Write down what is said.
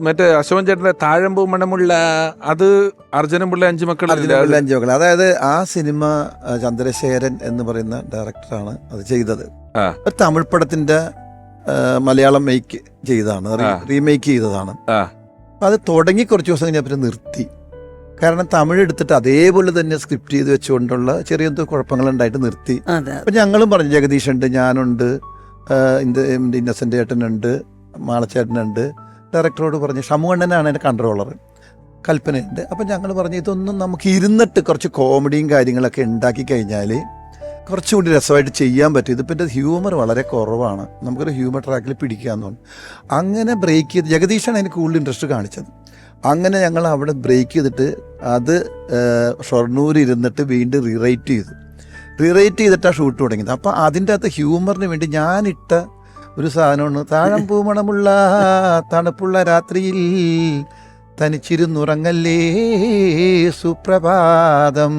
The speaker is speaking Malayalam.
മറ്റേ അശോകൻ ചേട്ടന്റെ താഴമ്പൂ മണമുള്ള അത് അർജുനൻ പിള്ള അഞ്ചു മക്കൾ അർജുന അഞ്ചു മക്കൾ അതായത് ആ സിനിമ ചന്ദ്രശേഖരൻ എന്ന് പറയുന്ന ഡയറക്ടറാണ് അത് ചെയ്തത്. ഒരു തമിഴ് പടത്തിന്റെ മലയാളം മേക്ക് ചെയ്തതാണ്. റീമേക്ക് ചെയ്തതാണ്. അത് തുടങ്ങി കുറച്ച് ദിവസം കഴിഞ്ഞപ്പോൾ നിർത്തി. കാരണം തമിഴ് എടുത്തിട്ട് അതേപോലെ തന്നെ സ്ക്രിപ്റ്റ് ചെയ്ത് വെച്ചുകൊണ്ടുള്ള ചെറിയ എന്തോ കുഴപ്പങ്ങളുണ്ടായിട്ട് നിർത്തി. അപ്പൊ ഞങ്ങളും പറഞ്ഞു ജഗദീഷ് ഉണ്ട് ഞാനുണ്ട് ഇന്നസെന്റ് ഇന്നസെന്റ് ചേട്ടനുണ്ട് മാളച്ചേട്ടനുണ്ട് ഡയറക്ടറോട് പറഞ്ഞു ഷമുകണ്ണനാണ് എന്റെ കൺട്രോളർ കൽപ്പനയുണ്ട്. അപ്പം ഞങ്ങൾ പറഞ്ഞു ഇതൊന്നും നമുക്ക് ഇരുന്നിട്ട് കുറച്ച് കോമഡിയും കാര്യങ്ങളൊക്കെ ഉണ്ടാക്കി കഴിഞ്ഞാൽ കുറച്ചുകൂടി രസമായിട്ട് ചെയ്യാൻ പറ്റും. ഇതിപ്പോൾ എന്റെ ഹ്യൂമർ വളരെ കുറവാണ്. നമുക്കൊരു ഹ്യൂമർ ട്രാക്കിൽ പിടിക്കാമെന്ന് പറഞ്ഞു. അങ്ങനെ ബ്രേക്ക് ചെയ്ത് ജഗദീഷാണ് എനിക്ക് കൂടുതൽ ഇൻട്രസ്റ്റ് കാണിച്ചത്. അങ്ങനെ ഞങ്ങൾ അവിടെ ബ്രേക്ക് ചെയ്തിട്ട് അത് ഷൊർണൂർ ഇരുന്നിട്ട് വീണ്ടും റീറൈറ്റ് ചെയ്തു. റീറൈറ്റ് ചെയ്തിട്ടാണ് ഷൂട്ട് തുടങ്ങിയത്. അപ്പോൾ അതിന്റെ അകത്ത് ഹ്യൂമറിന് വേണ്ടി ഞാനിട്ട ഒരു സാധനമാണ് താഴം പൂമണമുള്ള തണുപ്പുള്ള രാത്രിയിൽ തനിച്ചിരുന്നുറങ്ങല്ലേ സുപ്രഭാതം.